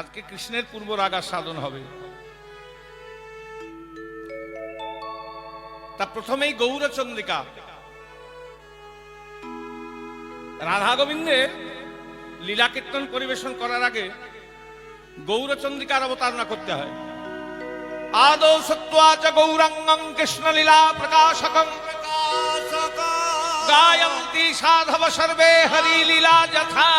আজকে কৃষ্ণের পূর্ব রাগার সাধন হবে। তা প্রথমেই গৌরচন্দ্রিকা। রাধা গোবিন্দের লীলা কীর্তন পরিবেশন করার আগে গৌরচন্দ্রিকার অবতারণা করতে হয়। আদৌ সত্ত্বা চ গৌরাঙ্গং কৃষ্ণলীলা প্রকাশকং গায়ন্তি সাধব সর্বে হরি লীলা যথা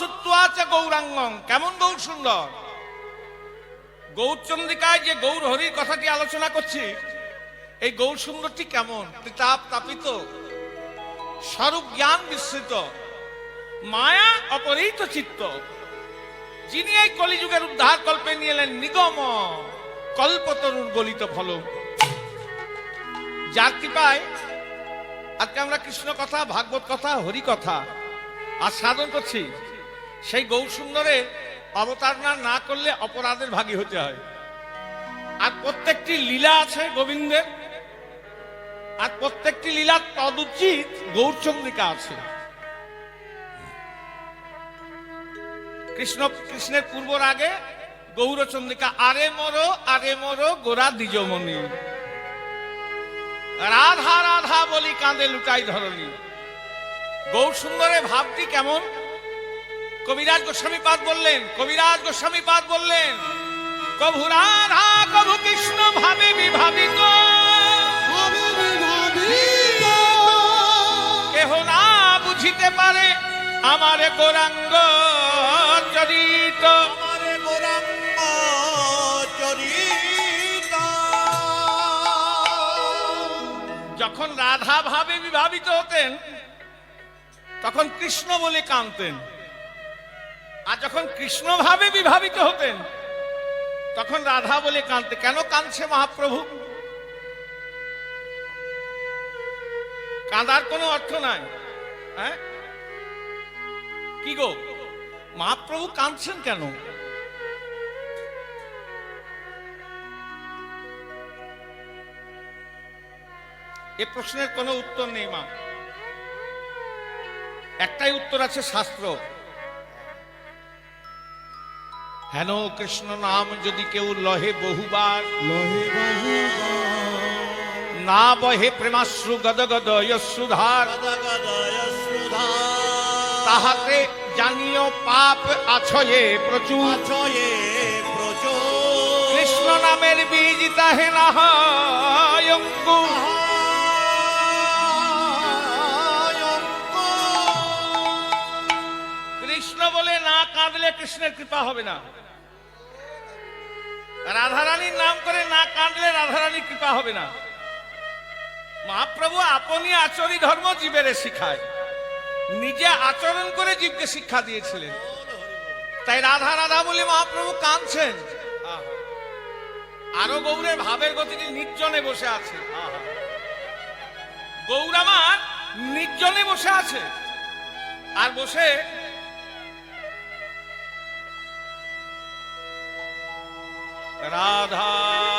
রুচি আদৌ সত্ত্বা চ গৌরাঙ্গং কেমন গৌর সুন্দর? গৌরচন্দ্রিকায় যে গৌর হরির কথাটি আলোচনা করছি, এই গৌর সুন্দরটি কেমন? তাপ তাপিত, স্বরূপ জ্ঞান বিস্তৃত, মায়া অপরিহিত চিত্ত। যিনি এই কলিযুগের উদ্ধার কল্পে নিয়ে এলেন নিগম, কল্পতরুর গলিত ফল যার কৃপায় আজকে আমরা কৃষ্ণ কথা, ভাগবত কথা, হরি কথা আর সাধন করছি। সেই গৌর সুন্দরের অবতারণা না করলে অপরাধের ভাগী হতে হয়। আর প্রত্যেকটি লীলা আছে গোবিন্দের। আর প্রত্যেকটি লীলা তদুচিত গৌরচন্দ্রিকা আছে। কৃষ্ণ কৃষ্ণের পূর্বর আগে গৌরচন্দ্রিকা, আরে মরো আরে মরো, গোরা দ্বিজমণি রাধা রাধা বলি কাঁদে লুটাই ধরনি গৌর সুন্দরের ভাবটি কেমন? কবিরাজ গোস্বামী পাদ বললেন, কবিরাজ গোস্বামী পাদ বললেন, কভু রাধা, কভু কৃষ্ণ, ভাবে বিভাবিত। কেহ না বুঝিতে পারে আমার গোরাঙ্গ চরিত। যখন রাধা, ভাবে বিভাবিত হতেন, তখন কৃষ্ণ বলে কাঁদতেন। আর যখন কৃষ্ণ ভাবে বিভাবিত হতেন, তখন রাধা বলে কাঁদতে, কেন কাঁদছে মহাপ্রভু? কাঁদার কোনো অর্থ নাই। হ্যাঁ? কি গো? মহাপ্রভু কাঁদছেন কেন? এ প্রশ্নের কোনো উত্তর নেই মা। একটাই উত্তর আছে শাস্ত্র। হেন কৃষ্ণ নাম যদি কেউ লহে বহুবার। না বহে প্রেমাশ্রু গদ গদ যশুধার তাহাতে জানিও পাপ আছয়ে প্রচুর। কৃষ্ণ নামের বীজ তাহে না হয় কৃষ্ণ বলে না কাঁদলে কৃষ্ণের কৃপা হবে না। রাধারানীর নাম করে না কাঁদলে রাধারানীর কৃপা হবে না। মহাপ্রভু আপনি আচরি ধর্ম জীবের শিখায়। নিজে আচরণ করে জীবকে শিক্ষা দিয়েছিলেন। তাই রাধা রাধা বলে মহাপ্রভু কাঁদছেন। আরও গৌরের ভাবের গতিটি নির্জনে বসে আছে। গৌরামার নির্জনে বসে আছে। আর বসে राधा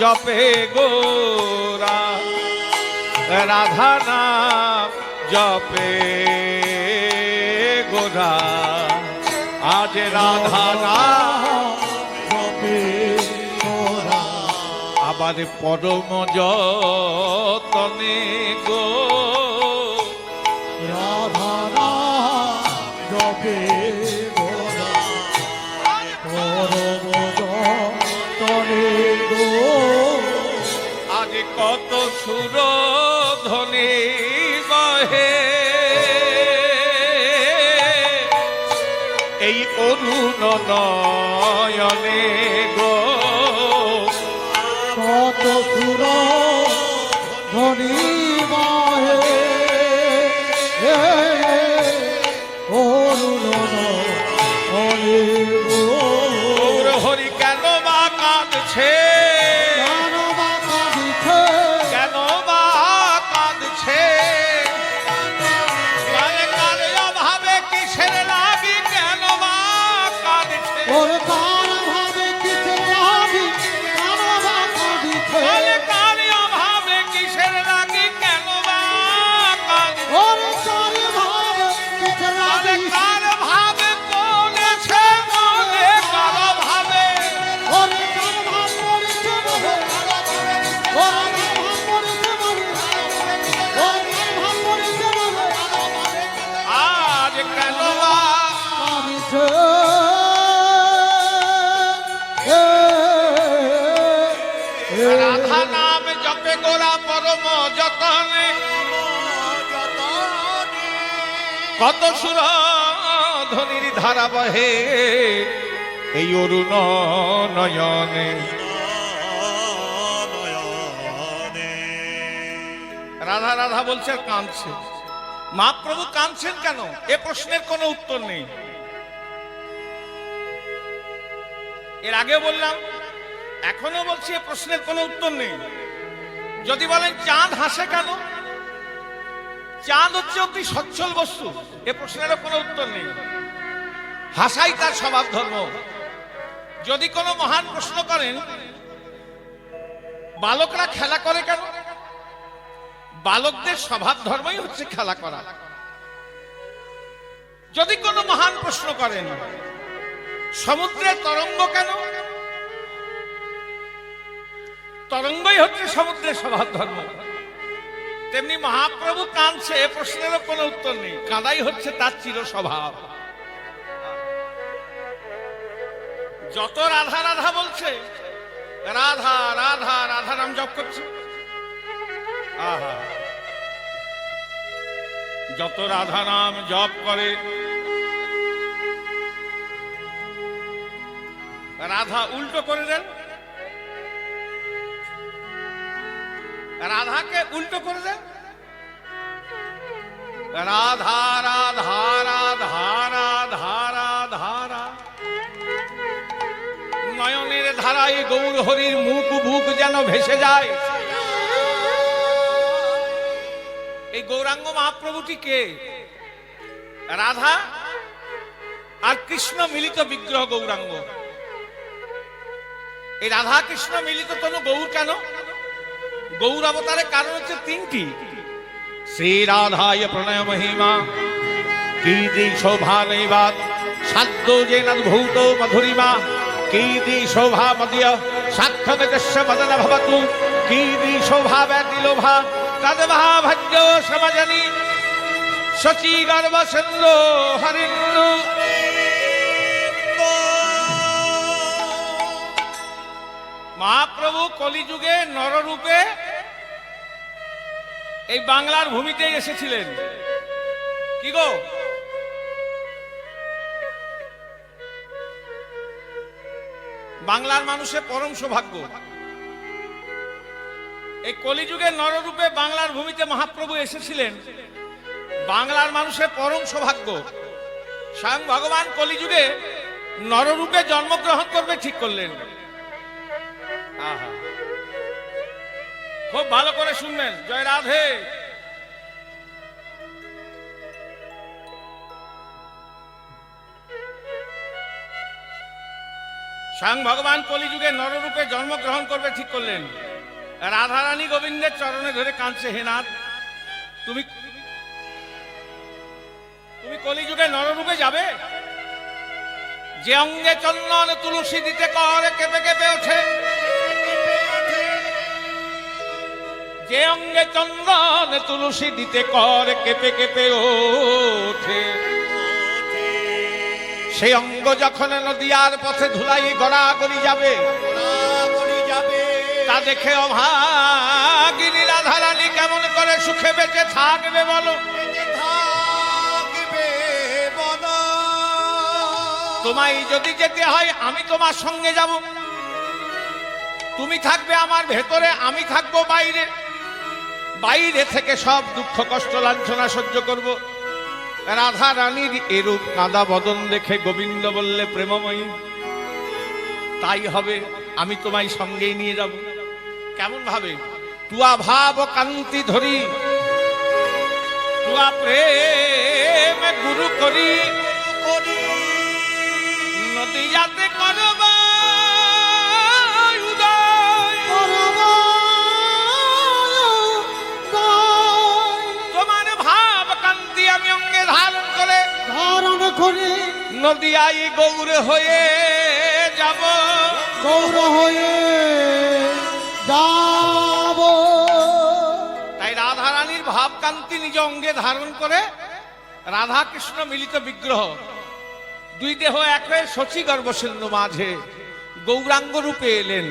জপে গোরা রাধা নাম জপে গোরা আজ রাধা নাম আবার পরম যতনে গো। রাধারে পরম যতনে গো। আজ কত সুর ধ্বনি বহে। এই অরুণ ধনী কত সুর ধ্বনির ধারা বহে এই অরুণ নয়নে। রাধা রাধা বলছে, আর কাঁদছে। মহাপ্রভু কাঁদছেন কেন? এ প্রশ্নের কোনো উত্তর নেই। এর আগে বললাম এখনও বলছি, এ প্রশ্নের কোনো উত্তর নেই। যদি বলেন, চাঁদ হাসে কেন? চাঁদ হচ্ছে অতি সচ্ছল বস্তু। এ প্রশ্নেরও কোনো উত্তর নেই। হাসাই তার স্বভাব ধর্ম। যদি কোনো মহান প্রশ্ন করেন, বালকরা খেলা করে কেন? বালকদের স্বভাব ধর্মই হচ্ছে খেলা করা। যদি কোনো মহান প্রশ্ন করেন, সমুদ্রের তরঙ্গ কেন? তরঙ্গই হচ্ছে সমুদ্রের স্বভাব ধর্ম। তেমনি মহাপ্রভু কাঁদছে, এ প্রশ্নেরও কোনো উত্তর নেই। কাঁদাই হচ্ছে তার চির স্বভাব যত রাধা রাধা বলছে, রাধা রাধা রাধা নাম জপ করছে। আহা। যত রাধা নাম জপ করে, রাধা উল্টো করে দেন। রাধাকে উল্টো করে দেন। রাধা রাধা রাধা রাধা রাধা। নয়নের ধারায় গৌর হরির মুখ বুক যেন ভেসে যায়। এই গৌরাঙ্গ মহাপ্রভুটি কে? রাধা আর কৃষ্ণ মিলিত বিগ্রহ গৌরাঙ্গ। এই রাধা কৃষ্ণ মিলিত তনু গৌর কেন? গৌর অবতারের কারণ হচ্ছে তিনটি। শ্রী রাধায় প্রণয় মহিমা। কীর্তি শোভা নৈবাদ সাধ্য জেনদ্ভূত মধুরিমা। কীর্তি শোভা মদীয়। সাক্ষত যস্য মদন ভবতু। কীর্তি শোভা তদ্ভা গর্ভ সিন্ধ হরিন্দু মহাপ্রভু কলিযুগে নররূপে এই বাংলার ভূমিতে এসেছিলেন। কি গো? বাংলার মানুষের পরম সৌভাগ্য। এই কলিযুগে নররূপে বাংলার ভূমিতে মহাপ্রভু এসেছিলেন। বাংলার মানুষের পরম সৌভাগ্য। স্বয়ং ভগবান কলিযুগে নররূপে জন্মগ্রহণ করবে ঠিক করলেন। আহা। খুব ভালো করে শুনবেন। জয় রাধে। স্বয়ং ভগবান কলিযুগে নররূপে জন্মগ্রহণ করবে ঠিক করলেন। রাধারানী গোবিন্দের চরণে ধরে কাঁদছে, হে নাথ, তুমি তুমি কলিযুগে নররূপে যাবে? যে অঙ্গে চন্দন তুলসী দিতে কর, কেঁপে কেঁপে ওঠে। যে অঙ্গে চন্দন তুলসী দিতে কর কেঁপে কেঁপে ওঠে। সেই অঙ্গ যখন নদিয়ার পথে ধুলাই গড়াগড়ি যাবে তা দেখে অভাগিনী রাধারানী কেমন করে সুখে বেঁচে থাকবে বলো। তোমায় যদি যেতে হয় আমি তোমার সঙ্গে যাব। তুমি থাকবে আমার ভেতরে আমি থাকব বাইরে। বাইরে থেকে সব দুঃখ কষ্ট লাঞ্ছনা সহ্য করব। রাধা রানীর এরূপ কাঁদা বদন দেখে গোবিন্দ বললে প্রেমময়ী তাই হবে আমি তোমায় সঙ্গেই নিয়ে যাব। কেমন ভাবে? তুয়া ভাব কান্তি ধরি তুয়া প্রেম গুরু করি নদী যাতে করবা নদিয়াই গৌর হয়ে যাব। গৌর হয়ে যাব। তাই রাধারানীর ভাব কান্তি নিজ অঙ্গে ধারণ করে রাধা কৃষ্ণ মিলিত বিগ্রহ দুই দেহ এক হয়ে শচী গর্ভসিন্ধু মাঝে গৌরাঙ্গ রূপে এলেন।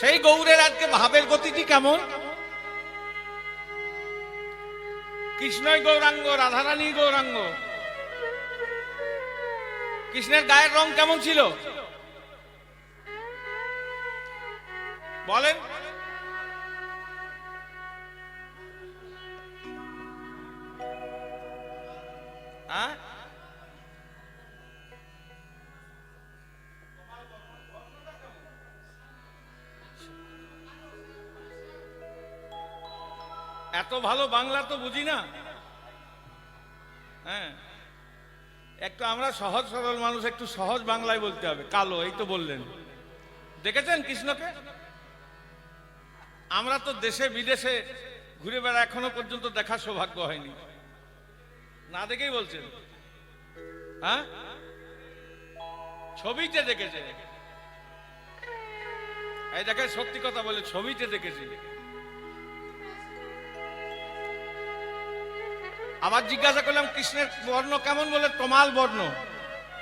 সেই গৌরের আজকে ভাবের গতিটি কেমন? কৃষ্ণই গৌরাঙ্গ রাধারানী গৌরাঙ্গ। কৃষ্ণের গায়ের রং কেমন ছিল? বলেন। এত ভালো বাংলা তো বুঝি না। হ্যাঁ। একটু আমরা সহজ সরল মানুষ, একটু সহজ বাংলায় বলতে হবে। কালো, এই তো বললেন। দেখেছেন কৃষ্ণকে? আমরা তো দেশে, বিদেশে ঘুরে বেড়া এখনও পর্যন্ত দেখার সৌভাগ্য হয়নি। না দেখেই বলছেন। হ্যাঁ? ছবিতে দেখেছে। এই দেখে সত্যি কথা বলে, ছবিতে দেখেছি। আবার জিজ্ঞাসা করলাম, কৃষ্ণের বর্ণ কেমন? বলে, তমাল বর্ণ।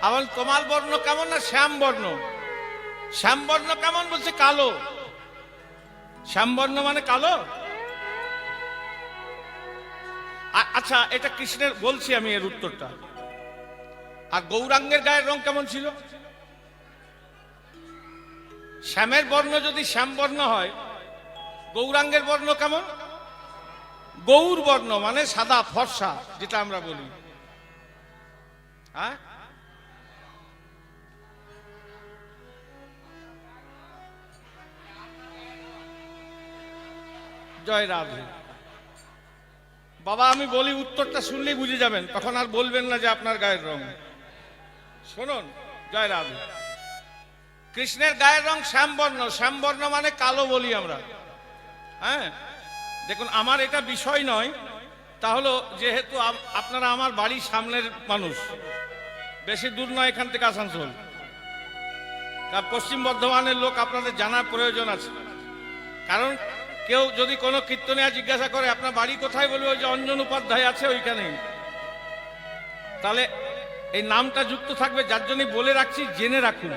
আবার তোমাল বর্ণ কেমন না শ্যাম বর্ণ? শ্যাম বর্ণ কেমন? বলছে, কালো। শ্যাম বর্ণ মানে কালো? আচ্ছা এটা কৃষ্ণের, বলছি আমি এর উত্তরটা। আর গৌরাঙ্গের গায়ের রং কেমন ছিল? শ্যামের বর্ণ যদি শ্যাম বর্ণ হয়, গৌরাঙ্গের বর্ণ কেমন? গৌর বর্ণ মানে সাদা ফর্সা, যেটা আমরা বলি। হ্যাঁ? জয় রাধে। বাবা, আমি বলি, উত্তরটা শুনলেই বুঝে যাবেন। তখন আর বলবেন না যে আপনার গায়ের রং। শুনুন, জয় রাধে। কৃষ্ণের গায়ের রং শ্যামবর্ণ। শ্যামবর্ণ মানে কালো বলি আমরা। হ্যাঁ? দেখুন, আমার এটা বিষয় নয়। তাহলে যেহেতু আপনারা আমার বাড়ির সামনের মানুষ, বেশি দূর নয় এখান থেকে আসানসোল। তা পশ্চিম বর্ধমানের লোক আপনাদের জানার প্রয়োজন আছে। কারণ কেউ যদি কোনো কীর্তনিয়া জিজ্ঞাসা করে, আপনার বাড়ি কোথায়? বলবে যে অঞ্জন উপাধ্যায় আছে ওইখানেই তাহলে এই নামটা যুক্ত থাকবে, যার জন্য বলে রাখছি, জেনে রাখুন।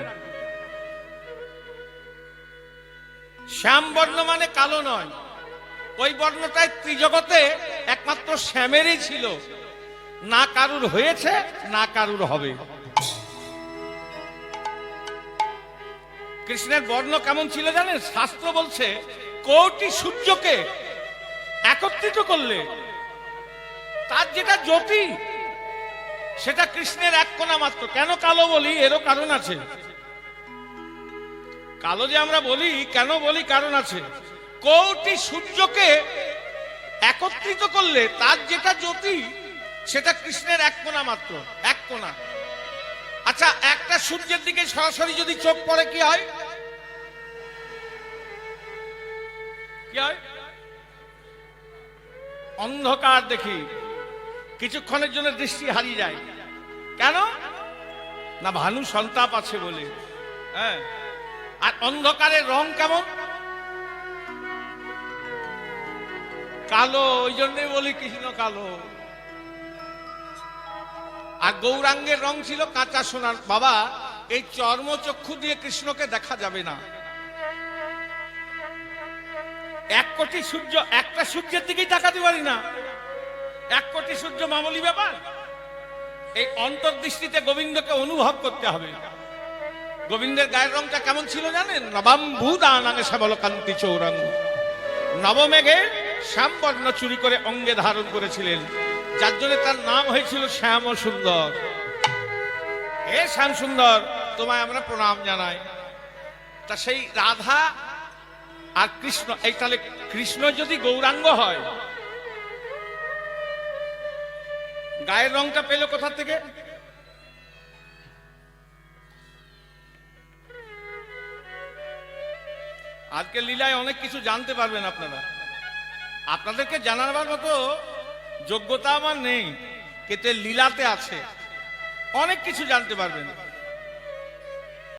শ্যাম বর্ণ মানে কালো নয়। ওই বর্ণটাই ত্রিজগতে একমাত্র শ্যামেরই ছিল। না কারুর হয়েছে, না কারুর হবে। কৃষ্ণের বর্ণ কেমন ছিল জানেন? শাস্ত্র বলছে, কোটি সূর্যকে একত্রিত করলে, তার যেটা জ্যোতি, সেটা কৃষ্ণের এক কোনা মাত্র। কেন কালো বলি? এরও কারণ আছে। কালো যে আমরা বলি, কেন বলি কারণ আছে? কোটি সূর্যকে একত্রিত করলে তার যেটা জ্যোতি, সেটা কৃষ্ণের এক কোনা মাত্র, এক কোনা আচ্ছা একটা সূর্যের দিকে সরাসরি যদি চোখ পড়ে, কি হয়? কি হয়? অন্ধকার দেখি, কিছুক্ষণের জন্য দৃষ্টি হারিয়ে যায়। কেন? না, ভানু সন্তাপ আছে বলে। হ্যাঁ। আর অন্ধকারের রং কেমন? কালো, ওই জন্যই বলি কৃষ্ণ কালো। আর গৌরাঙ্গের রং ছিল কাঁচা সোনার। বাবা, এই চর্মচক্ষু দিয়ে কৃষ্ণকে দেখা যাবে না। এক কোটি সূর্য, একটা সূর্যের দিকেই তাকাতে পারি না। এক কোটি সূর্য মামুলি ব্যাপার? এই অন্তর্দৃষ্টিতে গোবিন্দকে অনুভব করতে হবে। গোবিন্দের গায়ের রংটা কেমন ছিল জানেন? নবাম্বু দানাঙ্গে শ্যামল কান্তি চৌরাঙ্গ নবমেঘে শ্যামবর্ণ চুরি করে অঙ্গে ধারণ করেছিলেন। যার জন্য তার নাম হয়েছিল শ্যাম সুন্দর এ শ্যাম সুন্দর তোমায় আমরা প্রণাম জানাই। তা সেই রাধা আর কৃষ্ণ, এই তাহলে কৃষ্ণ যদি গৌরাঙ্গ হয়, গায়ের রংটা পেল কোথা থেকে? আজকে লীলায় অনেক কিছু জানতে পারবেন আপনারা। আপনাদেরকে জানাবার মতো যোগ্যতা আমার নেই কিন্তু লীলাতে আছে। অনেক কিছু জানতে পারবেন।